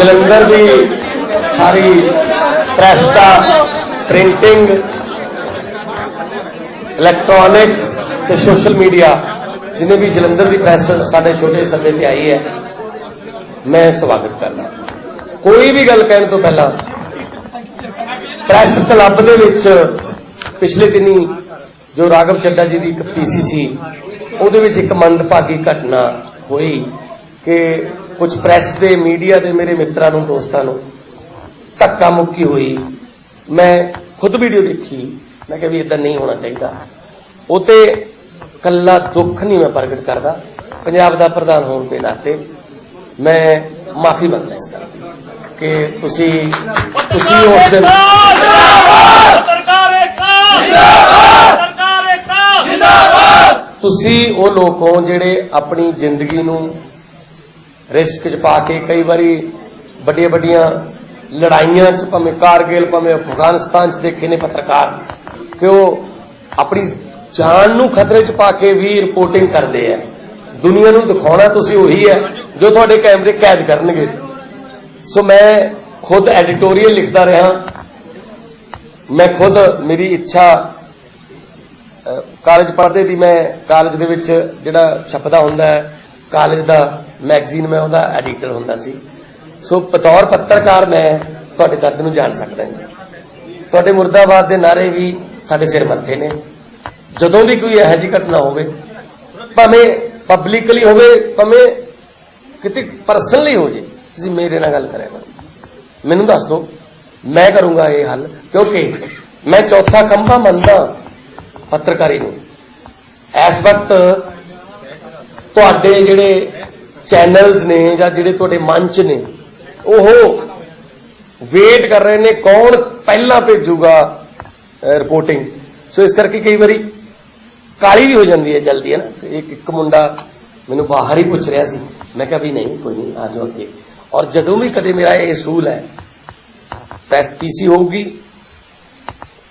ਜਲੰਧਰ ਦੀ ਸਾਰੀ ਪ੍ਰੈਸ ਦਾ ਪ੍ਰਿੰਟਿੰਗ ਇਲੈਕਟ੍ਰੋਨਿਕ ਤੇ ਸੋਸ਼ਲ ਮੀਡੀਆ ਜਿਨੇ ਵੀ ਜਲੰਧਰ ਦੀ ਪ੍ਰੈਸ ਸਾਡੇ ਛੋਟੇ ਸੱਦੇ ਤੇ ਆਈ ਹੈ, ਮੈਂ ਸਵਾਗਤ ਕਰਦਾ। ਕੋਈ ਵੀ ਗੱਲ ਕਹਿਣ ਤੋਂ ਪਹਿਲਾਂ ਪ੍ਰੈਸ ਕਲੱਬ ਦੇ ਵਿੱਚ ਪਿਛਲੇ ਦਿਨੀ ਜੋ ਰਾਘਵ ਚੱਡਾ ਜੀ ਦੀ ਇੱਕ ਪੀਸੀ ਸੀ, ਉਹਦੇ ਵਿੱਚ ਇੱਕ ਮੰਦਭਾਗੀ ਘਟਨਾ ਹੋਈ ਕਿ ਕੁਝ ਪ੍ਰੈਸ ਦੇ ਮੀਡੀਆ ਦੇ ਮੇਰੇ ਮਿੱਤਰਾਂ ਨੂੰ ਦੋਸਤਾਂ ਨੂੰ ਧੱਕਾ ਮੁੱਕੀ ਹੋਈ। ਮੈਂ ਖੁਦ ਵੀਡੀਓ ਦੇਖੀ। ਮੈਂ ਕਿਹਾ ਵੀ ਇਦਾਂ ਨਹੀਂ ਹੋਣਾ ਚਾਹੀਦਾ। ਉਹ ਤੇ ਕੱਲਾ ਦੁੱਖ ਨਹੀਂ ਮੈਂ ਪ੍ਰਗਟ ਕਰਦਾ। ਪੰਜਾਬ ਦਾ ਪ੍ਰਧਾਨ ਹੋਣ ਦੇ ਨਾਤੇ ਮੈਂ ਮਾਫੀ ਮੰਗਦਾ ਇਸ ਗੱਲ ਦੀ ਕਿ ਤੁਸੀਂ ਤੁਸੀਂ ਉਸ ਦਿਨ ਸਰਕਾਰ ਏਕਤਾ ਜਿੰਦਾਬਾਦ ਸਰਕਾਰ ਏਕਤਾ ਜਿੰਦਾਬਾਦ! ਤੁਸੀਂ ਉਹ ਲੋਕ ਹੋ ਜਿਹੜੇ ਆਪਣੀ ਜ਼ਿੰਦਗੀ ਨੂੰ ਰਿਸਕ 'ਚ ਪਾ ਕੇ ਕਈ ਵਾਰੀ ਵੱਡੀਆਂ ਵੱਡੀਆਂ ਲੜਾਈਆਂ 'ਚ ਭਾਵੇਂ ਕਾਰਗਿਲ, ਭਾਵੇਂ ਅਫਗਾਨਿਸਤਾਨ 'ਚ ਦੇਖੇ ਨੇ ਪੱਤਰਕਾਰ, ਕਿ ਉਹ ਆਪਣੀ ਜਾਨ ਨੂੰ ਖਤਰੇ 'ਚ ਪਾ ਕੇ ਵੀ ਰਿਪੋਰਟਿੰਗ ਕਰਦੇ ਆ। ਦੁਨੀਆ ਨੂੰ ਦਿਖਾਉਣਾ ਤੁਸੀਂ ਉਹੀ ਹੈ, ਜੋ ਤੁਹਾਡੇ ਕੈਮਰੇ ਕੈਦ ਕਰਨਗੇ। ਸੋ ਮੈਂ ਖੁਦ ਐਡੀਟੋਰੀਅਲ ਲਿਖਦਾ ਰਿਹਾ। ਮੈਂ ਖੁਦ ਮੇਰੀ ਇੱਛਾ ਕਾਲਜ ਪੜ੍ਹਦੇ ਦੀ ਮੈਂ ਕਾਲਜ ਦੇ ਵਿੱਚ ਜਿਹੜਾ ਛਪਦਾ ਹੁੰਦਾ ਹੈ, ਕਾਲਜ ਦਾ ਮੈਗਜ਼ੀਨ ਮੈਂ ਉਹਦਾ ਐਡੀਟਰ ਹੁੰਦਾ ਸੀ। ਸੋ ਬਤੌਰ ਪੱਤਰਕਾਰ ਮੈਂ ਤੁਹਾਡੇ ਦਰਦ ਨੂੰ ਜਾਣ ਸਕਦਾ ਹਾਂ। ਤੁਹਾਡੇ ਮੁਰਦਾਬਾਦ ਦੇ ਨਾਰੇ ਵੀ ਸਾਡੇ ਸਿਰ ਮੱਥੇ ਨੇ। ਜਦੋਂ ਵੀ ਕੋਈ ਇਹੋ ਜਿਹੀ ਘਟਨਾ ਹੋਵੇ, ਭਾਵੇਂ ਪਬਲਿਕਲੀ ਹੋਵੇ, ਭਾਵੇਂ ਕਿਤੇ ਪਰਸਨਲੀ ਹੋ ਜੇ, ਤੁਸੀਂ ਮੇਰੇ ਨਾਲ ਗੱਲ ਕਰਿਆ ਕਰੋ। ਮੈਨੂੰ ਦੱਸ ਦਿਓ, ਮੈਂ ਕਰੂੰਗਾ ਇਹ ਹੱਲ, ਕਿਉਂਕਿ ਮੈਂ ਚੌਥਾ ਖੰਭਾ ਮੰਨਦਾ ਪੱਤਰਕਾਰੀ ਨੂੰ। ਇਸ ਵਕਤ ਤੁਹਾਡੇ ਜਿਹੜੇ ਚੈਨਲਸ ਨੇ ਜਾਂ ਜਿਹੜੇ ਤੁਹਾਡੇ ਮੰਚ ਨੇ, ਉਹ ਵੇਟ ਕਰ ਰਹੇ ਨੇ ਕੌਣ ਪਹਿਲਾਂ ਭੇਜੂਗਾ ਰਿਪੋਰਟਿੰਗ ਸੋ ਇਸ ਕਰਕੇ ਕਈ ਵਾਰੀ ਕਾਲੀ ਵੀ ਹੋ ਜਾਂਦੀ ਹੈ ਜਲਦੀ, ਹੈ ਨਾ? ਇੱਕ ਇੱਕ ਮੁੰਡਾ ਮੈਨੂੰ ਬਾਹਰ ਹੀ ਪੁੱਛ ਰਿਹਾ ਸੀ। ਮੈਂ ਕਿਹਾ ਵੀ ਨਹੀਂ, ਕੋਈ ਨਹੀਂ, ਆ ਜਾਓ ਅੱਗੇ। ਔਰ ਜਦੋਂ ਵੀ ਕਦੇ ਮੇਰਾ ਇਹ ਅਸੂਲ ਹੈ ਪ੍ਰੈਸ ਪੀਸੀ ਹੋਊਗੀ।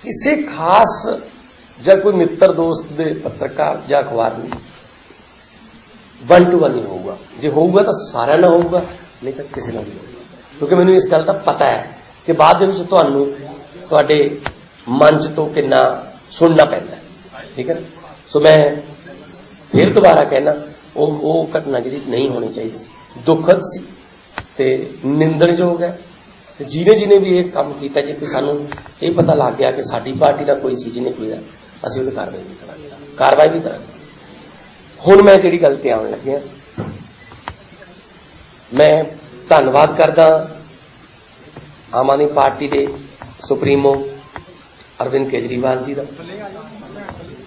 ਕਿਸੇ ਖਾਸ ਜਾਂ ਕੋਈ ਮਿੱਤਰ ਦੋਸਤ ਦੇ ਪੱਤਰਕਾਰ ਜਾਂ ਅਖਬਾਰ ਨੂੰ ਵਨ ਟੂ ਵਨ ਹੀ ਹੋਊਗਾ। ਜੇ ਹੋਊਗਾ ਤਾਂ ਸਾਰਿਆਂ ਨਾਲ ਹੋਊਗਾ, ਨਹੀਂ ਤਾਂ ਕਿਸੇ ਨਾਲ ਨਹੀਂ ਹੋਊਗਾ। ਕਿਉਂਕਿ ਮੈਨੂੰ ਇਸ ਗੱਲ ਦਾ ਪਤਾ ਹੈ ਕਿ ਬਾਅਦ ਦੇ ਵਿੱਚ ਤੁਹਾਨੂੰ ਤੁਹਾਡੇ ਮੰਚ ਤੋਂ ਕਿੰਨਾ ਸੁਣਨਾ ਪੈਂਦਾ ਠੀਕ ਹੈ ਸੋ ਮੈਂ ਫਿਰ ਦੁਬਾਰਾ ਕਹਿਣਾ, ਉਹ ਉਹ ਘਟਨਾ ਜਿਹੜੀ ਨਹੀਂ ਹੋਣੀ ਚਾਹੀਦੀ ਸੀ। ਦੁਖਦ ਸੀ ਤੇ ਨਿੰਦਣਯੋਗ ਹੈ। ਤੇ ਜਿਹਨੇ ਜਿਹਨੇ ਵੀ ਇਹ ਕੰਮ ਕੀਤਾ ਜੇ ਸਾਨੂੰ ਇਹ ਪਤਾ ਲੱਗ ਗਿਆ ਕਿ ਸਾਡੀ ਪਾਰਟੀ ਦਾ ਕੋਈ ਸੀ, ਜਿਹਨੇ ਕੋਈ ਅਸੀਂ ਉਹਦੀ ਕਾਰਵਾਈ ਵੀ ਕਰਾਂਗੇ। ਕਾਰਵਾਈ ਵੀ ਕਰਾਂਗੇ। ਹੁਣ ਮੈਂ ਜਿਹੜੀ ਗੱਲ ਤੇ ਆਉਣ ਲੱਗਿਆ ਮੈਂ ਧੰਨਵਾਦ ਕਰਦਾ ਆਮ ਆਦਮੀ ਪਾਰਟੀ ਦੇ ਸੁਪਰੀਮੋ ਅਰਵਿੰਦ ਕੇਜਰੀਵਾਲ ਜੀ ਦਾ।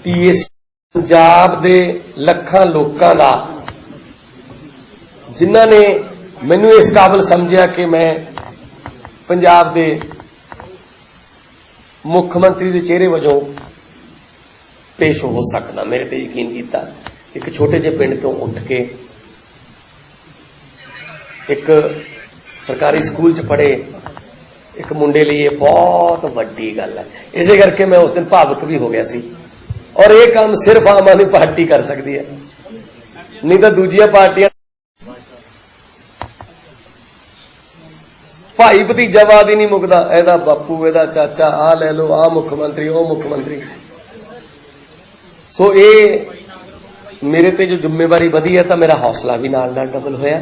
ਪੀਐਸ ਪੰਜਾਬ ਦੇ ਲੱਖਾਂ ਲੋਕਾਂ ਦਾ ਜਿਨ੍ਹਾਂ ਨੇ ਮੈਨੂੰ ਇਸ ਕਾਬਲ ਸਮਝਿਆ ਕਿ ਮੈਂ ਪੰਜਾਬ ਦੇ ਮੁੱਖ ਮੰਤਰੀ ਦੇ ਚਿਹਰੇ ਵਜੋਂ ਪੇਸ਼ ਹੋ ਸਕਦਾ, ਮੇਰੇ ਤੇ ਯਕੀਨ ਕੀਤਾ। ਇੱਕ ਛੋਟੇ ਜਿਹੇ ਪਿੰਡ ਤੋਂ ਉੱਠ ਕੇ ਇੱਕ ਸਰਕਾਰੀ ਸਕੂਲ 'ਚ ਪੜ੍ਹੇ, ਇੱਕ ਮੁੰਡੇ ਲਈ ਇਹ ਬਹੁਤ ਵੱਡੀ ਗੱਲ ਹੈ। ਇਸੇ ਕਰਕੇ ਮੈਂ ਉਸ ਦਿਨ ਭਾਵਕ ਵੀ ਹੋ ਗਿਆ ਸੀ। ਔਰ ਇਹ ਕੰਮ ਸਿਰਫ ਆਮ ਆਦਮੀ ਪਾਰਟੀ ਕਰ ਸਕਦੀ ਹੈ। ਨਹੀਂ ਤਾਂ ਦੂਜੀਆਂ ਪਾਰਟੀਆਂ ਭਾਈ ਭਤੀਜਾਵਾਦ ਹੀ ਨਹੀਂ ਮੁੱਕਦਾ। ਇਹਦਾ ਬਾਪੂ, ਇਹਦਾ ਚਾਚਾ ਆ ਲੈ ਲਓ ਆ ਮੁੱਖ ਮੰਤਰੀ, ਉਹ ਮੁੱਖ ਮੰਤਰੀ। ਸੋ ਇਹ ਮੇਰੇ ਤੇ ਜੋ ਜ਼ਿੰਮੇਵਾਰੀ ਵਧੀ ਹੈ ਤਾਂ ਮੇਰਾ ਹੌਸਲਾ ਵੀ ਨਾਲ ਨਾਲ ਡਬਲ ਹੋਇਆ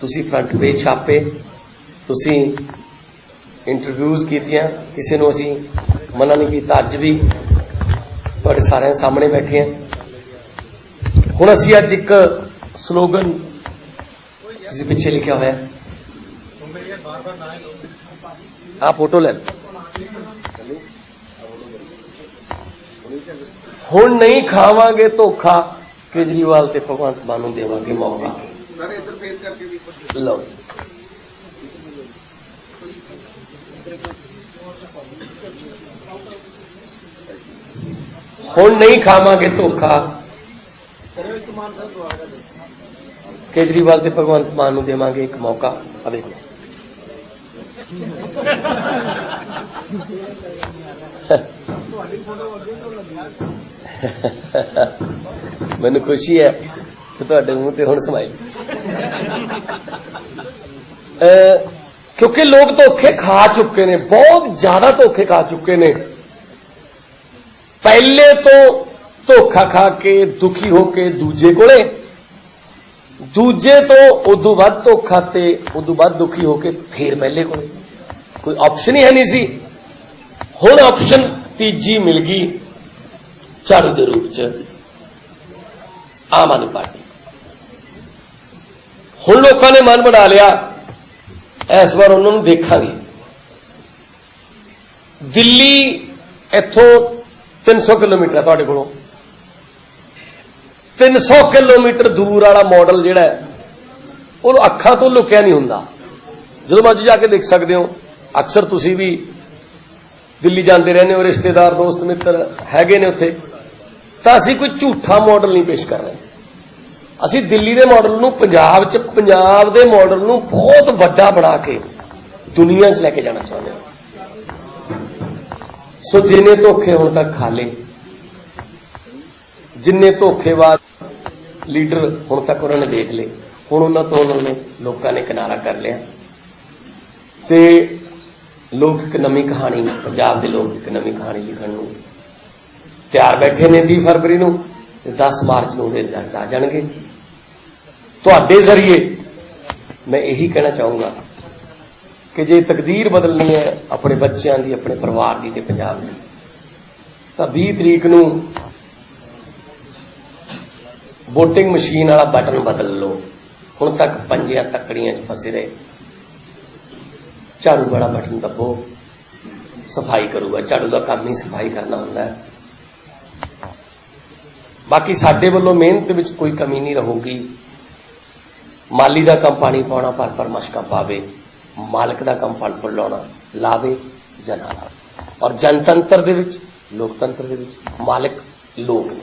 ਤੁਸੀਂ ਫਰੰਟ ਪੇਜ ਛਾਪੇ ਤੁਸੀਂ ਇੰਟਰਵਿਊਜ਼ ਕੀਤੀਆਂ ਕਿਸੇ ਨੂੰ ਅਸੀਂ ਮਨਾ ਨਹੀਂ ਕੀਤਾ ਅੱਜ ਵੀ ਤੁਹਾਡੇ ਸਾਰਿਆਂ ਸਾਹਮਣੇ ਬੈਠੇ ਹਾਂ ਹੁਣ ਅਸੀਂ ਅੱਜ ਇੱਕ ਸਲੋਗਨ ਤੁਸੀਂ ਪਿੱਛੇ ਲਿਖਿਆ ਹੋਇਆ ਆ ਫੋਟੋ ਲੈ ਲਓ ਹੁਣ ਨਹੀਂ ਖਾਵਾਂਗੇ ਧੋਖਾ ਕੇਜਰੀਵਾਲ ਤੇ ਭਗਵੰਤ ਮਾਨ ਨੂੰ ਦੇਵਾਂਗੇ ਮੌਕਾ। ਲਓ। ਹੁਣ ਨਹੀਂ ਖਾਵਾਂਗੇ ਧੋਖਾ। ਕੇਜਰੀਵਾਲ ਤੇ ਭਗਵੰਤ ਮਾਨ ਨੂੰ ਦੇਵਾਂਗੇ ਇੱਕ ਮੌਕਾ। ਆ ਦੇਖੋ। ਮੈਨੂੰ ਖੁਸ਼ੀ ਹੈ ਕਿ ਤੁਹਾਡੇ ਮੂੰਹ ਤੇ ਹੁਣ ਸਮਾਈਲ ਕਿਉਂਕਿ ਲੋਕ ਧੋਖੇ ਖਾ ਚੁੱਕੇ ਨੇ, ਬਹੁਤ ਜ਼ਿਆਦਾ ਧੋਖੇ ਖਾ ਚੁੱਕੇ ਨੇ। ਪਹਿਲੇ ਤੋਂ ਧੋਖਾ ਖਾ ਕੇ, ਦੁਖੀ ਹੋ ਕੇ ਦੂਜੇ ਕੋਲੇ, ਦੂਜੇ ਤੋਂ ਉਦੋਂ ਵੱਧ ਧੋਖਾ ਤੇ ਉਦੋਂ ਵੱਧ ਦੁਖੀ ਹੋ ਕੇ ਫੇਰ ਮਹਿਲੇ ਕੋਲੇ। ਕੋਈ ਆਪਸ਼ਨ ਹੀ ਹੈ ਨਹੀਂ ਸੀ। ਹੁਣ ਆਪਸ਼ਨ ਤੀਜੀ ਮਿਲ ਗਈ। ਝਾੜੂ ਦੇ ਰੂਪ ਚ ਆਮ ਆਦਮੀ ਪਾਰਟੀ ਹੁਣ ਲੋਕਾਂ ਨੇ ਮਨ ਬਣਾ ਲਿਆ, ਇਸ ਵਾਰ ਉਹਨਾਂ ਨੂੰ ਦੇਖਾਂਗੇ। ਦਿੱਲੀ ਇੱਥੋਂ 300 ਕਿਲੋਮੀਟਰ ਹੈ ਤੁਹਾਡੇ ਕੋਲੋਂ। 300 ਕਿਲੋਮੀਟਰ ਦੂਰ ਵਾਲਾ ਮਾਡਲ ਜਿਹੜਾ ਹੈ ਉਹ ਅੱਖਾਂ ਤੋਂ ਲੁਕਿਆ ਨਹੀਂ ਹੁੰਦਾ। ਜਦੋਂ ਮਰਜ਼ੀ ਜਾ ਕੇ ਦੇਖ ਸਕਦੇ ਹੋ, ਅਕਸਰ ਤੁਸੀਂ ਵੀ ਦਿੱਲੀ ਜਾਂਦੇ ਰਹਿੰਦੇ ਹੋ, ਰਿਸ਼ਤੇਦਾਰ, ਦੋਸਤ, ਮਿੱਤਰ ਹੈਗੇ ਨੇ ਉੱਥੇ। ਤਾਂ ਅਸੀਂ ਕੋਈ ਝੂਠਾ ਮਾਡਲ ਨਹੀਂ ਪੇਸ਼ ਕਰ ਰਹੇ। ਅਸੀਂ ਦਿੱਲੀ ਦੇ ਮਾਡਲ ਨੂੰ, ਪੰਜਾਬ 'ਚ, ਪੰਜਾਬ ਦੇ ਮਾਡਲ ਨੂੰ ਬਹੁਤ ਵੱਡਾ ਬਣਾ ਕੇ ਦੁਨੀਆ 'ਚ ਲੈ ਕੇ ਜਾਣਾ ਚਾਹੁੰਦੇ ਹਾਂ। ਸੋ ਜਿੰਨੇ ਧੋਖੇ ਹੁਣ ਤੱਕ ਖਾ ਲਏ, ਜਿੰਨੇ ਧੋਖੇਬਾਜ਼ ਲੀਡਰ ਹੁਣ ਤੱਕ ਉਹਨਾਂ ਨੇ ਦੇਖ ਲਏ, ਹੁਣ ਉਹਨਾਂ ਤੋਂ ਉਹਨਾਂ ਨੇ ਲੋਕਾਂ ਨੇ ਕਿਨਾਰਾ ਕਰ ਲਿਆ। ਤੇ ਲੋਕ ਇੱਕ ਨਵੀਂ ਕਹਾਣੀ, ਪੰਜਾਬ ਦੇ ਲੋਕ ਇੱਕ ਨਵੀਂ ਕਹਾਣੀ ਲਿਖਣ ਨੂੰ ਤਿਆਰ ਬੈਠੇ ਨੇ 20 ਫਰਵਰੀ ਨੂੰ ਤੇ 10 ਮਾਰਚ ਨੂੰ ਉਹਦੇ ਰਿਜ਼ਲਟ ਆ ਜਾਣਗੇ। ਤੁਹਾਡੇ ਜ਼ਰੀਏ ਮੈਂ ਇਹੀ ਕਹਿਣਾ ਚਾਹੂੰਗਾ ਕਿ ਜੇ ਤਕਦੀਰ ਬਦਲਣੀ ਹੈ ਆਪਣੇ ਬੱਚਿਆਂ ਦੀ, ਆਪਣੇ ਪਰਿਵਾਰ ਦੀ ਤੇ ਪੰਜਾਬ ਦੀ, ਤਾਂ 20 ਤਰੀਕ ਨੂੰ VOTING ਮਸ਼ੀਨ ਵਾਲਾ ਬਟਨ ਬਦਲ ਲਓ। ਹੁਣ ਤੱਕ ਪੰਜਿਆਂ ਤੱਕੜੀਆਂ 'ਚ ਫਸੇ ਰਹੇ। ਝਾੜੂ ਵਾਲਾ ਬਟਨ ਦੱਬੋ, ਸਫ਼ਾਈ ਕਰੂਗਾ। ਝਾੜੂ ਦਾ ਕੰਮ ਹੀ ਸਫ਼ਾਈ ਕਰਨਾ ਹੁੰਦਾ ਹੈ। ਬਾਕੀ ਸਾਡੇ ਵੱਲੋਂ ਮਿਹਨਤ ਵਿੱਚ ਕੋਈ ਕਮੀ ਨਹੀਂ ਰਹੂਗੀ। ਮਾਲੀ ਦਾ ਕੰਮ ਪਾਣੀ ਪਾਉਣਾ, ਪਰ ਪਰ ਮਸ਼ਕਾਂ ਪਾਵੇ। ਮਾਲਕ ਦਾ ਕੰਮ ਫਲ ਫੁੱਲ ਲਾਉਣਾ, ਲਾਵੇ ਜਾਂ ਨਾ ਲਾਵੇ ਔਰ ਜਨਤੰਤਰ ਦੇ ਵਿੱਚ, ਲੋਕਤੰਤਰ ਦੇ ਵਿੱਚ ਮਾਲਕ ਲੋਕ ਨੇ।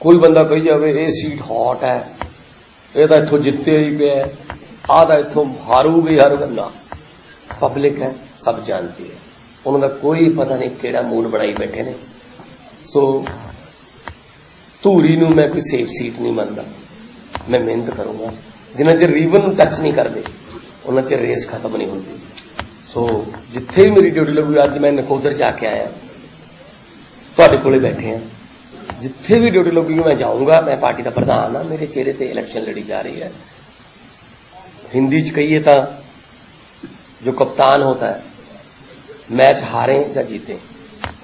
ਕੋਈ ਬੰਦਾ ਕਹੀ ਜਾਵੇ, ਇਹ ਸੀਟ ਹੌਟ ਹੈ, ਇਹ ਤਾਂ ਇੱਥੋਂ ਜਿੱਤੇ ਹੀ ਪਿਆ ਆਹ ਤਾਂ ਇੱਥੋਂ ਹਾਰੂਗੀ ਹਾਰੂਗਾ ਨਾ। ਪਬਲਿਕ ਹੈ, ਸਭ ਜਾਣਦੀ ਹੈ। ਉਹਨਾਂ ਦਾ ਕੋਈ ਪਤਾ ਨਹੀਂ ਕਿਹੜਾ ਮੂਡ ਬਣਾਈ ਬੈਠੇ ਨੇ। ਸੋ ਧੂਰੀ ਨੂੰ ਮੈਂ ਕੋਈ ਸੇਫ ਸੀਟ ਨਹੀਂ ਮੰਨਦਾ ਮੈਂ ਮਿਹਨਤ ਕਰੂੰਗਾ ਜਿੰਨਾ ਚਿਰ ਰੀਵਨ ਨੂੰ ਟੱਚ ਨਹੀਂ ਕਰਦੇ ਉਹਨਾਂ ਚਿਰ ਰੇਸ ਖਤਮ ਨਹੀਂ ਹੁੰਦੀ ਸੋ ਜਿੱਥੇ ਵੀ ਮੇਰੀ ਡਿਊਟੀ ਲੱਗੂਗੀ ਅੱਜ ਮੈਂ ਨਕੋਦਰ ਜਾ ਕੇ ਆਇਆ ਤੁਹਾਡੇ ਕੋਲੇ ਬੈਠੇ ਆ ਜਿੱਥੇ ਵੀ ਡਿਊਟੀ ਲੱਗੂਗੀ ਮੈਂ ਜਾਊਂਗਾ ਮੈਂ ਪਾਰਟੀ ਦਾ ਪ੍ਰਧਾਨ ਆ ਮੇਰੇ ਚਿਹਰੇ ਤੇ ਇਲੈਕਸ਼ਨ ਲੜੀ ਜਾ ਰਹੀ ਹੈ हिंदी च कहिए था जो कप्तान होता है मैच हारे या जीते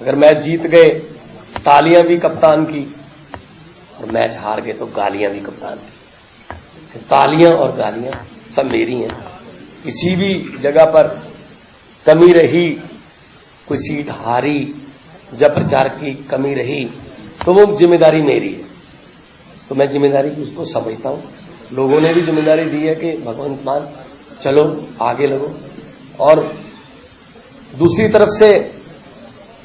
अगर मैच जीत गए तालियां भी कप्तान की اور میچ ہار گئے تو گالیاں بھی کپتان کی۔ اچھا، تالیاں اور گالیاں سب میری ہیں۔ کسی بھی جگہ پر کمی رہی، کوئی سیٹ ہاری، جب پرچار کی کمی رہی، تو وہ ذمہ داری میری ہے۔ تو میں ذمہ داری کی اس کو سمجھتا ہوں۔ لوگوں نے بھی ذمہ داری دی ہے کہ بھگوت مان، چلو، آگے لگو۔ اور دوسری طرف سے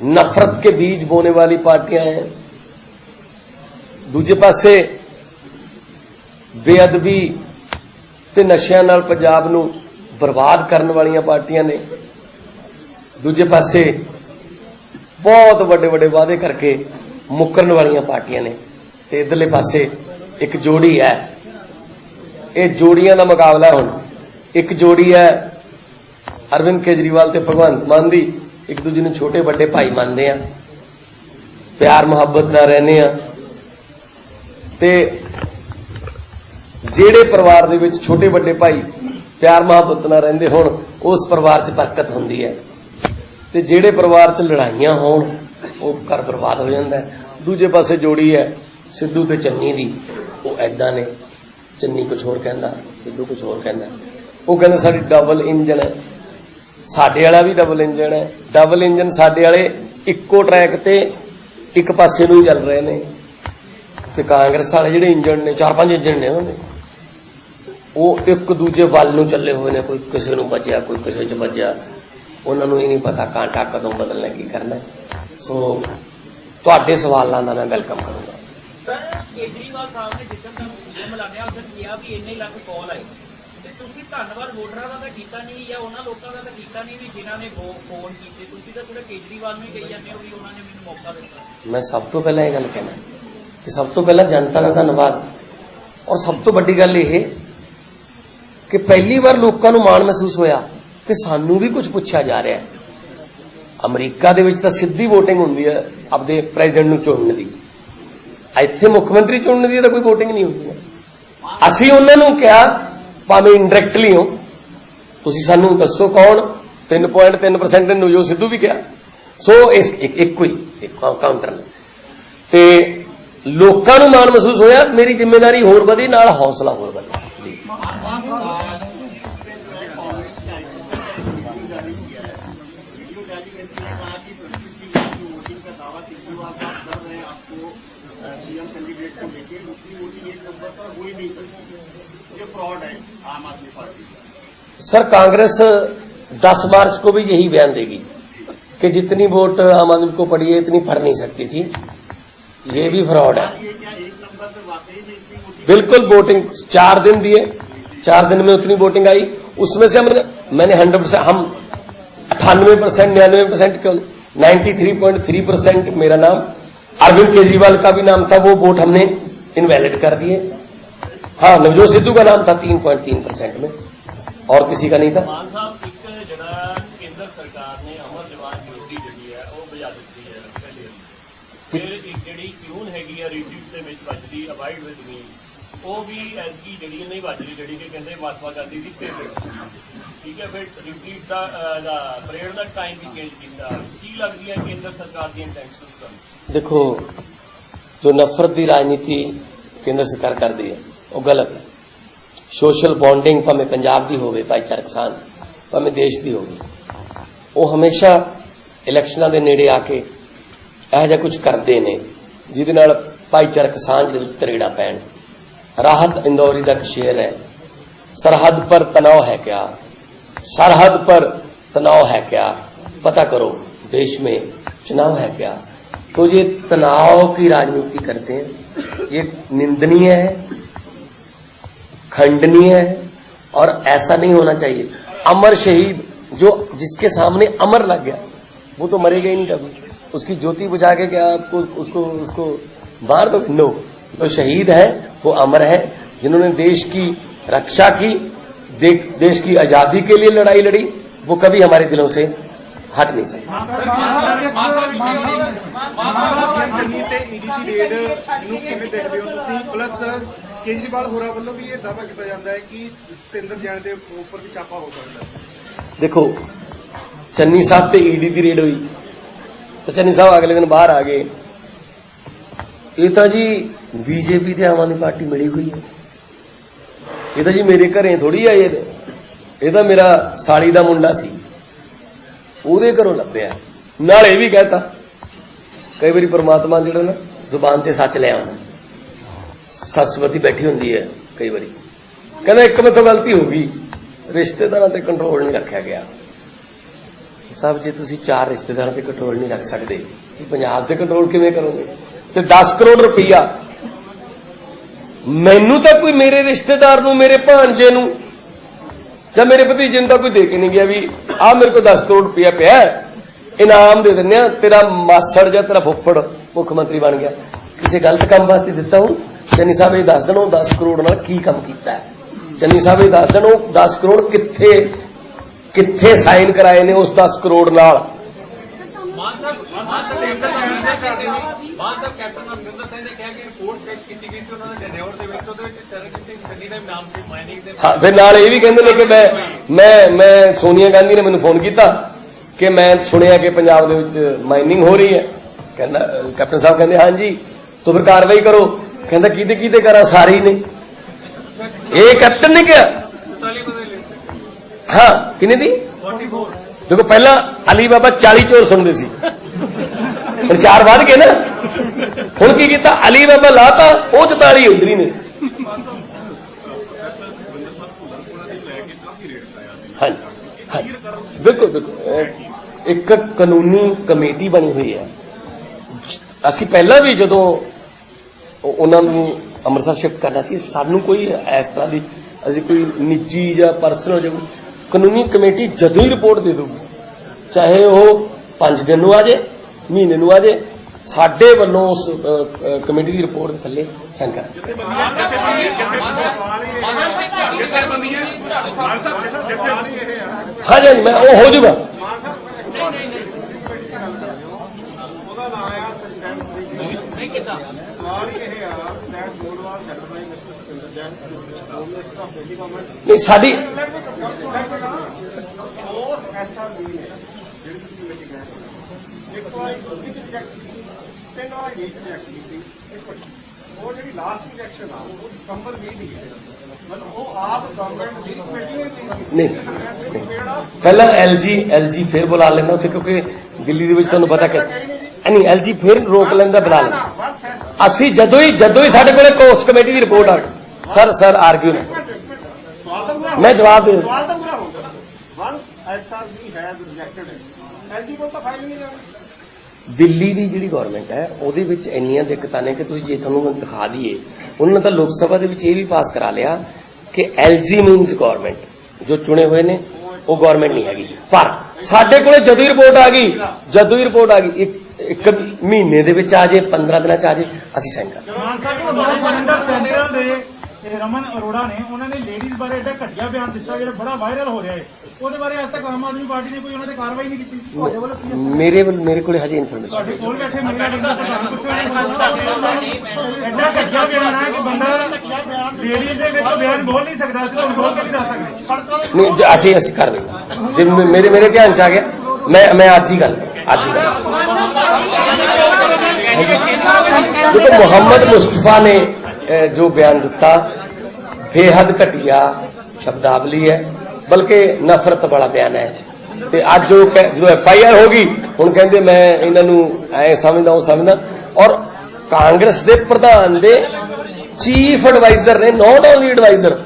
نفرت کے بیج بونے والی پارٹیاں ہیں۔ ਦੂਜੇ ਪਾਸੇ ਬੇਅਦਬੀ ਤੇ ਨਸ਼ਿਆਂ ਨਾਲ ਪੰਜਾਬ ਨੂੰ ਬਰਬਾਦ ਕਰਨ ਵਾਲੀਆਂ ਪਾਰਟੀਆਂ ਨੇ। ਦੂਜੇ ਪਾਸੇ ਬਹੁਤ ਵੱਡੇ ਵੱਡੇ ਵਾਅਦੇ ਕਰਕੇ ਮੁੱਕਰਨ ਵਾਲੀਆਂ ਪਾਰਟੀਆਂ ਨੇ। ਤੇ ਇਧਰਲੇ ਪਾਸੇ ਇੱਕ ਜੋੜੀ ਹੈ। ਇਹ ਜੋੜੀਆਂ ਦਾ ਮੁਕਾਬਲਾ ਹੁਣ। ਇੱਕ ਜੋੜੀ ਹੈ ਅਰਵਿੰਦ ਕੇਜਰੀਵਾਲ ਤੇ ਭਗਵੰਤ ਮਾਨ ਦੀ। ਇੱਕ ਦੂਜੇ ਨੂੰ ਛੋਟੇ ਵੱਡੇ ਭਾਈ ਮੰਨਦੇ ਆ। ਪਿਆਰ ਮੁਹੱਬਤ ਨਾਲ ਰਹਿੰਦੇ ਆ। ਤੇ ਜਿਹੜੇ ਪਰਿਵਾਰ ਦੇ ਵਿੱਚ ਛੋਟੇ ਵੱਡੇ ਭਾਈ ਪਿਆਰ ਮੁਹੱਬਤ ਨਾਲ ਰਹਿੰਦੇ ਹੋਣ, ਉਸ ਪਰਿਵਾਰ 'ਚ ਬਰਕਤ ਹੁੰਦੀ ਹੈ। ਤੇ ਜਿਹੜੇ ਪਰਿਵਾਰ 'ਚ ਲੜਾਈਆਂ ਹੋਣ, ਉਹ ਘਰ ਬਰਬਾਦ ਹੋ ਜਾਂਦਾ ਹੈ। ਦੂਜੇ ਪਾਸੇ ਜੋੜੀ ਹੈ ਸਿੱਧੂ ਤੇ ਚੰਨੀ ਦੀ। ਉਹ ਐਦਾਂ ਨੇ। ਚੰਨੀ ਕੁਝ ਹੋਰ ਕਹਿੰਦਾ, ਸਿੱਧੂ ਕੁਝ ਹੋਰ ਕਹਿੰਦਾ। ਉਹ ਕਹਿੰਦਾ, ਸਾਡੀ ਡਬਲ ਇੰਜਨ ਹੈ। ਸਾਡੇ ਵਾਲਾ ਵੀ ਡਬਲ ਇੰਜਨ ਹੈ। ਡਬਲ ਇੰਜਨ ਸਾਡੇ ਵਾਲੇ ਇੱਕੋ ਟਰੈਕ ਤੇ ਇੱਕ ਪਾਸੇ ਨੂੰ ਹੀ ਚੱਲ ਰਹੇ ਨੇ। ਤੇ ਕਾਂਗਰਸ ਵਾਲੇ ਜਿਹੜੇ ਇੰਜਨ ਨੇ ਚਾਰ ਪੰਜ ਇੰਜਨ ਨੇ ਉਹਨਾਂ ਦੇ ਉਹ ਇੱਕ ਦੂਜੇ ਵੱਲ ਨੂੰ ਚੱਲੇ ਹੋਏ ਨੇ ਕੋਈ ਕਿਸੇ ਨੂੰ ਵੱਜਿਆ ਕੋਈ ਕਿਸੇ 'ਚ ਵੱਜਿਆ। ਉਹਨਾਂ ਨੂੰ ਇਹ ਨਹੀਂ ਪਤਾ ਕਾਂਟਾ ਕਦੋਂ ਬਦਲਣਾ ਕੀ ਕਰਨਾ। ਸੋ ਤੁਹਾਡੇ ਸਵਾਲਾਂ ਦਾ ਮੈਂ ਵੈਲਕਮ ਕਰੂੰਗਾ। ਸਰ ਕੇਜਰੀਵਾਲ ਸਾਹਿਬ ਨੇ ਜਿੱਦਣ ਦਾ ਸੀਐਮ ਲੱਗਿਆ ਉਦੋਂ ਕਿਹਾ ਵੀ ਇੰਨੇ ਲੱਖ ਕਾਲ ਆਏ। ਤੇ ਤੁਸੀਂ ਧੰਨਵਾਦ ਵੋਟਰਾਂ ਦਾ ਤਾਂ ਕੀਤਾ ਨਹੀਂ ਜਾਂ ਉਹਨਾਂ ਲੋਕਾਂ ਦਾ ਤਾਂ ਕੀਤਾ ਨਹੀਂ ਵੀ ਜਿਨ੍ਹਾਂ ਨੇ ਫੋਨ ਕੀਤੇ। ਤੁਸੀਂ ਤਾਂ ਸਿਰਫ ਕੇਜਰੀਵਾਲ ਨੂੰ ਹੀ ਕਹੀ ਜਾਂਦੇ ਹੋ ਵੀ ਉਹਨਾਂ ਨੇ ਮੈਨੂੰ ਮੌਕਾ ਦਿੱਤਾ। ਮੈਂ ਸਭ ਤੋਂ ਪਹਿਲਾਂ ਇਹ ਗੱਲ ਕਹਿਣਾ। ਕਿ ਸਭ ਤੋਂ ਪਹਿਲਾਂ ਜਨਤਾ ਦਾ ਧੰਨਵਾਦ। ਔਰ ਸਭ ਤੋਂ ਵੱਡੀ ਗੱਲ ਇਹ ਕਿ ਪਹਿਲੀ ਵਾਰ ਲੋਕਾਂ ਨੂੰ ਮਾਣ ਮਹਿਸੂਸ ਹੋਇਆ ਕਿ ਸਾਨੂੰ ਵੀ ਕੁਝ ਪੁੱਛਿਆ ਜਾ ਰਿਹਾ ਹੈ। ਅਮਰੀਕਾ ਦੇ ਵਿੱਚ ਤਾਂ ਸਿੱਧੀ VOTING ਹੁੰਦੀ ਹੈ ਆਪਦੇ ਪ੍ਰੈਜ਼ੀਡੈਂਟ ਨੂੰ ਚੁਣਨ ਦੀ। ਇੱਥੇ ਮੁੱਖ ਮੰਤਰੀ ਚੁਣਨ ਦੀ ਤਾਂ ਕੋਈ VOTING ਨਹੀਂ ਹੁੰਦੀ ਅਸੀਂ ਉਹਨਾਂ ਨੂੰ ਕਿਹਾ, ਭਾਵੇਂ ਇਨਡਾਇਰੈਕਟਲੀ ਹੋ। ਤੁਸੀਂ ਸਾਨੂੰ ਦੱਸੋ ਕੌਣ? 3.3% ਨੇ ਨਵਜੋਤ ਸਿੱਧੂ ਵੀ ਕਿਹਾ। ਸੋ ਇਸ ਇੱਕੋ ਹੀ, ਇੱਕ ਕਾਊਂਟਰ ਨੇ। ਤੇ ਲੋਕਾਂ ਨੂੰ ਮਾਣ ਮਹਿਸੂਸ ਹੋਇਆ ਮੇਰੀ ਜ਼ਿੰਮੇਵਾਰੀ ਹੋਰ ਵਧੀ ਨਾਲ ਹੌਸਲਾ ਹੋਰ ਵਧਿਆ ਜੀ सीएम कैंडिडेट को लेके दूसरी वोटिंग एक नंबर पर हो ही नहीं सकती ये फ्रॉड है आम आदमी पार्टी का सर कांग्रेस 10 मार्च को भी यही बयान देगी कि जितनी वोट आम आदमी को पड़ी है इतनी पड़ नहीं सकती थी یہ بھی فراڈ ہے۔ بالکل ووٹنگ چار دن دیے۔ چار دن میں اتنی ووٹنگ آئی۔ اس میں سے ہم نے میں نے ہنڈریڈ پرسینٹ ہم اٹھانوے پرسینٹ ننانوے percent ninety three point three percent میرا نام۔ اروند کیجریوال کا بھی نام تھا وہ ووٹ ہم نے انویلڈ کر دیے۔ ہاں نوجوت سدھو کا نام تھا تین پوائنٹ تین پرسینٹ میں۔ اور کسی کا نہیں تھا۔ سرکار نے ਬਚਦੀ ਅਵਾਇਡ ਵਿਦ ਮੀ ਉਹ ਵੀ ਐਸਕੀ ਜਿਹੜੀ ਨਹੀਂ ਬਚਦੀ ਜਿਹੜੀ ਕਿ ਕਹਿੰਦੇ ਮਾਤਮਾ ਗਾਂਧੀ ਦੀ ਪੇਟ ਠੀਕ ਹੈ, ਫਿਰ ਰਿਪੀਟ ਦਾ ਪਰੇਡ ਦਾ ਟਾਈਮ ਵੀ ਚੇਂਜ ਕੀਤਾ। ਕੀ ਲੱਗਦੀ ਹੈ ਕੇਂਦਰ ਸਰਕਾਰ ਦੀ ਇੰਟੈਂਸ਼ਨ ਦੇਖੋ, ਜੋ ਨਫ਼ਰਤ ਦੀ ਰਾਜਨੀਤੀ ਕੇਂਦਰ ਸਰਕਾਰ ਕਰਦੀ ਹੈ, ਉਹ ਗਲਤ ਹੈ। ਸੋਸ਼ਲ ਬੌਂਡਿੰਗ ਭਾਵੇਂ ਪੰਜਾਬ ਦੀ ਹੋਵੇ, ਭਾਈਚਾਰਕ ਸਾਂਝ, ਭਾਵੇਂ ਦੇਸ਼ ਦੀ ਹੋਵੇ, ਉਹ ਹਮੇਸ਼ਾ ਇਲੈਕਸ਼ਨਾਂ ਦੇ ਨੇੜੇ ਆ ਕੇ ਇਹ ਜਿਹਾ ਕੁਝ ਕਰਦੇ ਨੇ, ਜਿਹਦੇ ਨਾਲ بھائی ਸਾਂਝ ਦੇ ਵਿੱਚ ਤਰੇੜਾ ਪੈਣ। ਰਾਹਤ ਇੰਦੌਰੀ ਦਾ ਸ਼ੇਰ ਹੈ। ਸਰਹੱਦ ਪਰ ਤਣਾਅ ਹੈ ਕਿਆ? سرحد پر تناؤ ہے کیا پتہ کرو دیش میں چناؤ ہے کیا تو یہ تناؤ کی راجنیتی کرتے ہیں یہ نندنی ہے کھنڈنی ہے اور ایسا نہیں ہونا چاہیے امر شہید جو جس کے سامنے امر لگ گیا وہ تو مرے گئے نہیں کبھی اس کی جوتی بجا کے کیا اس کو اس کو मार दो नो तो शहीद है वो अमर है जिन्होंने देश की रक्षा की दे, देश की आजादी के लिए लड़ाई लड़ी वो कभी हमारे दिलों से हट नहीं सकते ਕੰਨੀ ਤੇ ਈਡੀ ਦੀ ਰੇਡ ਨੂੰ ਕਿਵੇਂ ਦੇਖਦੇ ਹੋ ਤੁਸੀਂ ਪਲੱਸ ਕੇਜਰੀਵਾਲ ਹੋਰਾਂ ਵੱਲੋਂ ਵੀ ਇਹ ਦਾਅਵਾ ਕੀਤਾ ਜਾਂਦਾ ਹੈ ਕਿ ਸਤਿੰਦਰ ਜੈਨ ਦੇ ਉੱਪਰ ਵੀ ਛਾਪਾ ਹੋ ਸਕਦਾ ਹੈ देखो चन्नी साहब ਤੇ ਈਡੀ ਦੀ ਰੇਡ ਹੋਈ ਤੇ ਚੰਨੀ ਸਾਹਿਬ ਅਗਲੇ ਦਿਨ ਬਾਹਰ ਆ ਗਏ ਇਹ ਤਾਂ ਜੀ ਬੀਜੇਪੀ ਤੇ ਆਮ ਆਦਮੀ ਪਾਰਟੀ ਮਿਲੀ ਹੋਈ ਹੈ। ਇਹ ਤਾਂ ਜੀ ਮੇਰੇ ਘਰੇ ਥੋੜੀ ਆਏ ਇਹ ਤਾਂ ਮੇਰਾ ਸਾਲੀ ਦਾ ਮੁੰਡਾ ਸੀ। ਉਹਦੇ ਘਰੋਂ ਲੱਭਿਆ। ਨਾਲ ਇਹ ਵੀ ਕਹਤਾ, ਕਈ ਵਾਰੀ ਪ੍ਰਮਾਤਮਾ ਜਿਹੜਾ ਨਾ ਜ਼ੁਬਾਨ ਤੇ ਸੱਚ ਲੈ ਆਉਂਦਾ। ਸਰਸਵਤੀ ਬੈਠੀ ਹੁੰਦੀ ਹੈ ਕਈ ਵਾਰੀ। ਕਹਿੰਦਾ ਇੱਕ ਮੇਥੋਂ ਗਲਤੀ ਹੋ ਗਈ। ਰਿਸ਼ਤੇਦਾਰਾਂ ਤੇ ਕੰਟਰੋਲ ਨਹੀਂ ਰੱਖਿਆ ਗਿਆ। ਸਾਹਿਬ ਜੇ ਤੁਸੀਂ ਚਾਰ ਰਿਸ਼ਤੇਦਾਰਾਂ ਤੇ ਕੰਟਰੋਲ ਨਹੀਂ ਰੱਖ ਸਕਦੇ। ਤੁਸੀਂ ਪੰਜਾਬ ਤੇ ਕੰਟਰੋਲ ਕਿਵੇਂ ਕਰੋਗੇ? ਤੇ 10 ਕਰੋੜ ਰੁਪਈਆ। ਮੈਨੂੰ ਤਾਂ ਕੋਈ ਮੇਰੇ ਰਿਸ਼ਤੇਦਾਰ ਨੂੰ, ਮੇਰੇ ਭਾਂਜੇ ਨੂੰ ਜਾਂ ਮੇਰੇ ਭਤੀਜੇ ਨੂੰ ਤਾਂ ਕੋਈ ਦੇ ਕੇ ਨਹੀਂ ਗਿਆ ਵੀ ਆ ਮੇਰੇ ਕੋਲ 10 ਕਰੋੜ ਰੁਪਈਆ ਪਿਆ ਇਨਾਮ ਦੇ ਦਿੰਨੇ ਆ ਤੇਰਾ ਮਾਸੜ ਜਾਂ ਤੇਰਾ ਫੁੱਫੜ ਮੁੱਖ ਮੰਤਰੀ ਬਣ ਗਿਆ। ਕਿਸੇ ਗਲਤ ਕੰਮ ਵਾਸਤੇ ਦਿੱਤਾ ਉਹ ਚੰਨੀ ਸਾਹਿਬ ਇਹ ਦੱਸ ਦੇਣ ਉਹ 10 ਕਰੋੜ ਨਾਲ ਕੀ ਕੰਮ ਕੀਤਾ ਹੈ। ਚੰਨੀ ਸਾਹਿਬ ਇਹ ਦੱਸ ਦੇਣ ਉਹ 10 ਕਰੋੜ ਕਿੱਥੇ ਕਿੱਥੇ ਸਾਈਨ ਕਰਾਏ ਨੇ ਉਸ 10 ਕਰੋੜ ਨਾਲ ਮਾਨ ਸਾਹਿਬ ਮਾਨ ਸਾਹਿਬ ਕੈਪਟਨ ਅਮਰਿੰਦਰ ਸਿੰਘ ਨੇ ਮਾਨ ਸਾਹਿਬ ਕੈਪਟਨ ਅਮਰਿੰਦਰ ਸਿੰਘ ਨੇ ਕਿਹਾ ਕਿ ਰਿਪੋਰਟ ਚੈੱਕ ਕੀਤੀ ਗਈ ਸੀ ਉਹਨਾਂ ਦੇ ਟੈਨਿਓਰ ਦੇ ਵਿੱਚ ਉਹਦੇ ਵਿੱਚ ਚਰਨਜੀਤ ਸਿੰਘ ਚੰਨੀ ਦਾ ਵੀ ਨਾਮ ਸੀ ਮਾਈਨਿੰਗ ਦੇ ਹਾਂ ਫਿਰ ਨਾਲ ਇਹ ਵੀ ਕਹਿੰਦੇ ਨੇ ਕਿ ਮੈਂ ਮੈਂ ਮੈਂ ਸੋਨੀਆ ਗਾਂਧੀ ਨੇ ਮੈਨੂੰ ਫੋਨ ਕੀਤਾ ਕਿ ਮੈਂ ਸੁਣਿਆ ਕਿ ਪੰਜਾਬ ਦੇ ਵਿੱਚ ਮਾਈਨਿੰਗ ਹੋ ਰਹੀ ਹੈ। ਕਹਿੰਦਾ ਕੈਪਟਨ ਸਾਹਿਬ ਕਹਿੰਦੇ ਹਾਂਜੀ ਤੋ ਫਿਰ ਕਾਰਵਾਈ ਕਰੋ। ਕਹਿੰਦਾ ਕਿਹਦੇ ਕਿਹਦੇ ਕਰਾਂ ਸਾਰੇ ਹੀ ਨੇ। ਇਹ ਕੈਪਟਨ ਨੇ ਕਿਹਾ। 44 ਬੰਦੇ ਲਿਸਟ ਹਾਂ ਕਿੰਨੇ ਦੀ? 44 ਦੇਖੋ ਪਹਿਲਾਂ ਅਲੀ ਬਾਬਾ 40 ਚੋਰ ਸੁਣਦੇ ਸੀ। ਫਿਰ ਚਾਰ ਵੱਧ ਗਏ ਨਾ। ਹੁਣ ਕੀ ਕੀਤਾ? ਅਲੀ ਬਾਬਾ ਲਾਤਾ ਉਹ 44 ਉਧਰੀ ਨੇ। ਹਾਂਜੀ ਹਾਂਜੀ। ਬਿਲਕੁਲ ਬਿਲਕੁਲ। ਇੱਕ ਕਾਨੂੰਨੀ ਕਮੇਟੀ ਬਣੀ ਹੋਈ ਹੈ। ਅਸੀਂ ਪਹਿਲਾਂ ਵੀ ਜਦੋਂ ਉਹ- ਉਹਨਾਂ ਨੂੰ ਅੰਮ੍ਰਿਤਸਰ ਸ਼ਿਫਟ ਕਰਨਾ ਸੀ, ਸਾਨੂੰ ਕੋਈ ਇਸ ਤਰ੍ਹਾਂ ਦੀ ਅਸੀਂ ਕੋਈ ਨਿੱਜੀ ਜਾਂ ਪਰਸਨਲ ਜਾਂ ਕਾਨੂੰਨੀ ਕਮੇਟੀ ਜਦੋਂ ਹੀ ਰਿਪੋਰਟ ਦੇ ਦੂਗੀ ਚਾਹੇ ਉਹ 5 ਦਿਨ ਨੂੰ ਆ ਜੇ ਮਹੀਨੇ ਨੂੰ ਆ ਜੇ ਸਾਡੇ ਵੱਲੋਂ ਉਸ ਕਮੇਟੀ ਦੀ ਰਿਪੋਰਟ ਦੇ ਥੱਲੇ ਸ਼ੰਕਾ ਹਾਂਜੀ ਹਾਂਜੀ, ਮੈਂ ਉਹ ਹੋ ਜੂਗਾ। ਨਹੀਂ, ਸਾਡੀ ਉਹ ਐਸਆਰਬੀ ਨੇ ਜਿਹੜੀ ਤੁਸੀਂ ਵਿੱਚ ਗਏ ਇੱਕ ਵਾਰ ਤੁਸੀਂ ਚੈੱਕ ਤਿੰਨ ਵਾਰ ਇਹ ਚੈੱਕ ਕੀਤੀ ਇੱਕ ਉਹ ਜਿਹੜੀ ਲਾਸਟ ਰਿਜੈਕਸ਼ਨ ਆ ਉਹ ਦਸੰਬਰ 20 ਦੀ ਹੈ ਮਤਲਬ ਉਹ ਆਪ ਗਵਰਨਮੈਂਟ ਦੀ ਕਮੇਟੀ ਨੇ ਨਹੀਂ। ਪਹਿਲਾਂ ਐਲਜੀ ਐਲਜੀ ਫੇਰ ਬੁਲਾ ਲੈਂਦਾ ਉੱਥੇ, ਕਿਉਂਕਿ ਦਿੱਲੀ ਦੇ ਵਿੱਚ ਤੁਹਾਨੂੰ ਪਤਾ ਕਿ ਨਹੀਂ ਐਲਜੀ ਫੇਰ ਰੋਕ ਲੈਂਦਾ, ਬੁਲਾ ਲੈਂਦਾ। ਅਸੀਂ ਜਦੋਂ ਹੀ ਜਦੋਂ ਹੀ ਸਾਡੇ ਕੋਲੇ ਕੋਸਟ ਕਮੇਟੀ ਦੀ ਰਿਪੋਰਟ ਆ ਗਈ ਸਰ ਸਰ ਆਰਗੂ ਨਾ। ਸਵਾਲ ਮੈਂ ਜਵਾਬ ਦੇ ਸਵਾਲ ਤਾਂ ਪੂਰਾ ਹੋਊਗਾ once SRB has rejected it LG ਕੋਲ ਤਾਂ ਫਾਈਲ ਨਹੀਂ ਜਾਣੀ ਦਿੱਲੀ ਦੀ ਜਿਹੜੀ ਗਵਰਨਮੈਂਟ ਹੈ ਉਹਦੇ ਵਿੱਚ ਇੰਨੀਆਂ ਦਿੱਕਤਾਂ ਨੇ ਕਿ ਤੁਸੀਂ ਜੇ ਤੁਹਾਨੂੰ ਦਿਖਾ ਦਈਏ ਉਹਨਾਂ ਨੇ ਤਾਂ ਲੋਕ ਸਭਾ ਦੇ ਵਿੱਚ ਇਹ ਵੀ ਪਾਸ ਕਰਾ ਲਿਆ ਕਿ ਐਲਜੀ ਮੀਨਸ ਗਵਰਨਮੈਂਟ ਜੋ ਚੁਣੇ ਹੋਏ ਨੇ ਉਹ ਗਵਰਨਮੈਂਟ ਨਹੀਂ ਹੈਗੀ। ਪਰ ਸਾਡੇ ਕੋਲੇ ਜਦੋਂ ਹੀ ਰਿਪੋਰਟ ਆ ਗਈ ਜਦੋਂ ਹੀ ਰਿਪੋਰਟ ਆ ਗਈ ਇੱਕ ਇੱਕ ਮਹੀਨੇ ਦੇ ਵਿੱਚ ਆ ਜੇ 15 ਦਿਨਾਂ ਚ ਆ ਜੇ ਅਸੀਂ ਸਾਈਨ ਕਰ ਮਾਨ ਸਾਹਿਬ ਨੂੰ ਗਵਰਨਮੈਂਟ ਸੈਂਟਰਲ ਦੇ ਇਹ ਰਮਨ ਅਰੋੜਾ ਨੇ ਉਹਨਾਂ ਨੇ ਲੇਡੀਜ਼ ਬਾਰੇ ਐਡਾ ਘਟੀਆ ਬਿਆਨ ਦਿੱਤਾ ਜਿਹੜਾ ਬੜਾ ਵਾਇਰਲ ਹੋ ਰਿਹਾ ਹੈ। ਉਹਦੇ ਬਾਰੇ ਅੱਜ ਤੱਕ ਆਮ ਆਦਮੀ ਪਾਰਟੀ ਨੇ ਕੋਈ ਉਹਨਾਂ ਤੇ ਕਾਰਵਾਈ ਨਹੀਂ ਕੀਤੀ। ਤੁਹਾਡੇ ਵੱਲੋਂ ਕੀ ਹੈ? ਮੇਰੇ ਵੱਲ ਮੇਰੇ ਕੋਲੇ ਹਜੇ ਇਨਫੋਰਮੇਸ਼ਨ ਤੁਹਾਡੇ ਕੋਲ ਬੈਠੇ ਮਹਿਲਾ ਡਿੰਗੂ ਪ੍ਰਧਾਨ ਪੁੱਛੋ ਐਡਾ ਘਟੀਆ ਬਿਆਨ ਹੈ ਕਿ ਬੰਦਾ ਲੇਡੀਜ਼ ਦੇ ਵਿੱਚ ਬਿਆਨ ਬੋਲ ਨਹੀਂ ਸਕਦਾ ਸੀ ਤੁਹਾਨੂੰ ਬੋਲ ਕੇ ਨਹੀਂ ਦੱਸ ਸਕਦੇ। ਸੜਕਾਂ ਦੇ ਨਹੀਂ ਜ- ਅਸੀਂ ਅਸੀਂ ਕਰ ਰਹੇ ਜੇ ਮੇ- ਮੇਰੇ ਮੇਰੇ ਧਿਆਨ ਚ ਆ ਗਿਆ। ਮੈਂ ਮੈਂ ਅੱਜ ਹੀ ਗੱਲ ਅੱਜ ਹੀ ਗੱਲ ਦੇਖੋ ਮੁਹੰਮਦ ਮੁਸਤਫਾ ਨੇ ਅਹ, ਜੋ ਬਿਆਨ ਦਿੱਤਾ ਬੇਹੱਦ ਘਟੀਆ ਸ਼ਬਦਾਵਲੀ ਹੈ, ਬਲਕਿ ਨਫ਼ਰਤ ਵਾਲਾ ਬਿਆਨ ਹੈ। ਤੇ ਅੱਜ ਉਹ ਜਦੋਂ ਐਫ ਆਈ ਆਰ ਹੋ ਗਈ, ਹੁਣ ਕਹਿੰਦੇ ਮੈਂ ਇਹਨਾਂ ਨੂੰ ਐ ਸਮਝਦਾ, ਉਹ ਸਮਝਦਾ। ਔਰ ਕਾਂਗਰਸ ਦੇ ਪ੍ਰਧਾਨ ਦੇ ਚੀਫ ਐਡਵਾਈਜ਼ਰ ਨੇ ਨਾਟ ਓਨਲੀ ਐਡਵਾਈਜ਼ਰ,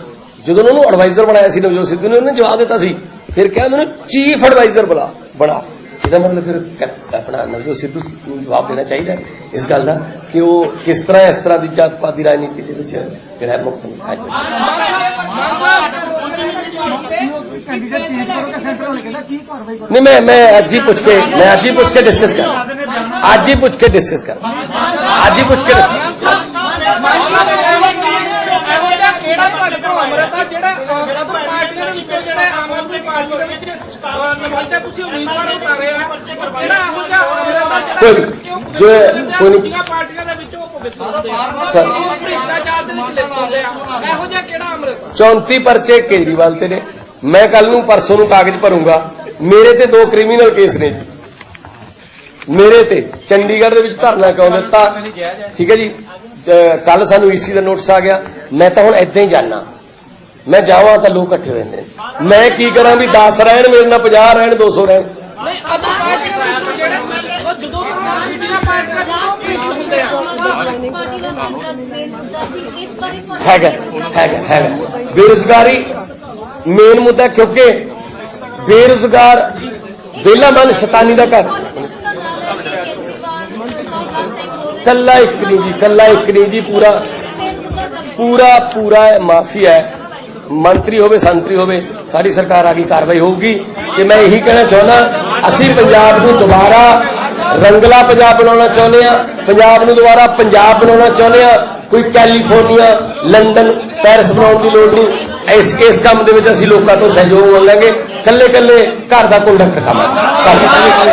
ਜਦੋਂ ਉਹਨਾਂ ਨੂੰ ਐਡਵਾਈਜ਼ਰ ਬਣਾਇਆ ਸੀ, ਨਵਜੋਤ ਸਿੱਧੂ ਨੇ ਉਹਨੇ ਜਵਾਬ ਦਿੱਤਾ ਸੀ। ਫਿਰ ਕਿਹਾ ਮੈਨੂੰ ਚੀਫ ਐਡਵਾਈਜ਼ਰ ਬਣਾ ਬਣਾ। ਇਹਦਾ ਮਤਲਬ ਫਿਰ ਕ- ਆਪਣਾ ਨਵਜੋਤ ਸਿੱਧੂ ਨੂੰ ਜਵਾਬ ਦੇਣਾ ਚਾਹੀਦਾ ਹੈ ਇਸ ਗੱਲ ਦਾ ਕਿ ਉਹ ਕਿਸ ਤਰ੍ਹਾਂ ਇਸ ਤਰ੍ਹਾਂ ਦੀ ਜਾਤ ਪਾਤ ਦੀ ਰਾਜਨੀਤੀ ਦੇ ਵਿੱਚ ਜਿਹੜਾ ਹੈ ਮੁਕਤ ਨਹੀਂ ਆ ਕੈਂਡੀਡੇਟ ਚੇਂਜ ਕਰੋ ਕਿ ਸੈਂਟਰ ਵਾਲੇ ਕਹਿੰਦਾ ਕੀ ਕਾਰਵਾਈ ਕਰੋ ਨਹੀਂ, ਮੈਂ ਮੈਂ ਅੱਜ ਹੀ ਪੁੱਛ ਕੇ ਮੈਂ ਅੱਜ ਹੀ ਪੁੱਛ ਕੇ ਡਿਸਕਸ ਕਰ ਅੱਜ ਹੀ ਪੁੱਛ ਕੇ ਡਿਸਕਸ ਕਰ ਅੱਜ ਹੀ ਪੁੱਛ ਕੇ discuss- ਇਹੋ ਜਿਹਾ ਕਿਹੜਾ ਤੁਹਾਡੇ ਕੋਲ ਅੰਮ੍ਰਿਤ ਆ, ਜਿਹੜਾ ਜਿਹੜਾ ਪਾਰਟੀਆਂ ਦੇ ਵਿੱਚੋਂ ਜਿਹੜੇ ਆਮ ਆਦਮੀ ਪਾਰਟੀ ਦੇ ਵਿੱਚ ਨੁਮਾਇੰਦੇ ਤੁਸੀਂ ਉਮੀਦਵਾਰ ਉਤਾਰੇ ਆ ਜਿਹੜਾ ਇਹੋ ਜਿਹਾ ਅੰਮ੍ਰਿਤ ਆ ਕੋਈ। ਜੋ ਪਾਰਟੀਆਂ ਦੇ ਵਿੱਚੋਂ ਉਹ ਪਵਿੱਤਰ ਹੁੰਦੇ ਆ। ਸਰ। ਭ੍ਰਿਸ਼ਟਾਚਾਰ ਦੇ ਵਿੱਚ ਲਿਪਤ ਹੁੰਦੇ ਆ। ਇਹੋ ਜਿਹਾ ਕਿਹੜਾ ਅੰਮ੍ਰਿਤ? 34 ਪਰਚੇ ਕੇਜਰੀਵਾਲ ਤੇ ਨੇ। ਮੈਂ ਕੱਲ ਨੂੰ ਪਰਸੋਂ ਨੂੰ ਕਾਗਜ਼ ਭਰੂੰਗਾ। ਮੇਰੇ ਤੇ ਦੋ ਕ੍ਰਿਮੀਨਲ ਕੇਸ ਨੇ ਜੀ। ਮੇਰੇ ਤੇ। ਚੰਡੀਗੜ੍ਹ ਦੇ ਵਿੱਚ ਧਰਨਾ ਕਿਉਂ ਦਿੱਤਾ? ਠੀਕ ਹੈ ਜੀ। ਕੱਲ ਸਾਨੂੰ ਈਸੀ ਦਾ ਨੋਟਿਸ ਆ ਗਿਆ। ਮੈਂ ਤਾਂ ਹੁਣ ਏਦਾਂ ਹੀ ਜਾਣਾ ਮੈਂ ਜਾਵਾਂ ਤਾਂ ਲੋਕ ਇਕੱਠੇ ਨੇ। ਮੈਂ ਕੀ ਕਰਾਂ ਵੀ 10 ਰਹਿਣ ਮੇਰੇ ਨਾਲ 50 ਰਹਿਣ 200 ਰਹਿਣ। ਹੈਗਾ ਹੈਗਾ ਹੈਗਾ। ਬੇਰੁਜ਼ਗਾਰੀ ਮੇਨ ਮੁੱਦਾ ਕਿਉਂਕਿ ਬੇਰੁਜ਼ਗਾਰ ਵਿਹਲਾ ਮਨ ਸ਼ੈਤਾਨੀ ਦਾ ਘਰ। ਕੱਲਾ ਇੱਕ ਨਹੀਂ ਜੀ ਕੱਲਾ ਇੱਕ ਨਹੀਂ ਜੀ ਪੂਰਾ ਪੂਰਾ ਪੂਰਾ ਮਾਫੀਆ ਹੈ। ਮੰਤਰੀ ਹੋਵੇ, ਸੰਤਰੀ ਹੋਵੇ, ਸਾਡੀ ਸਰਕਾਰ ਆ ਗਈ ਕਾਰਵਾਈ ਹੋਊਗੀ। ਕਿ ਮੈਂ ਇਹੀ ਕਹਿਣਾ ਚਾਹੁੰਦਾ, ਅਸੀਂ ਪੰਜਾਬ ਨੂੰ ਦੁਬਾਰਾ ਰੰਗਲਾ ਪੰਜਾਬ ਬਣਾਉਣਾ ਚਾਹੁੰਦੇ ਆ ਪੰਜਾਬ ਨੂੰ ਦੁਬਾਰਾ ਪੰਜਾਬ ਬਣਾਉਣਾ ਚਾਹੁੰਦੇ ਆ ਕੋਈ ਕੈਲੀਫੋਰਨੀਆ, ਲੰਡਨ, ਪੈਰਿਸ ਬਣਾਉਣ ਦੀ ਲੋੜ ਨਹੀਂ। ਇਸ ਇਸ ਕੰਮ ਦੇ ਵਿੱਚ ਅਸੀਂ ਲੋਕਾਂ ਤੋਂ ਸਹਿਯੋਗ ਮੰਗਾਂਗੇ। ਕੱਲੇ ਕੱਲੇ ਘਰ ਦਾ ਕੁੰਡਾ ਖੜਕਾਵਾਂਗੇ ਧੰਨਵਾਦ।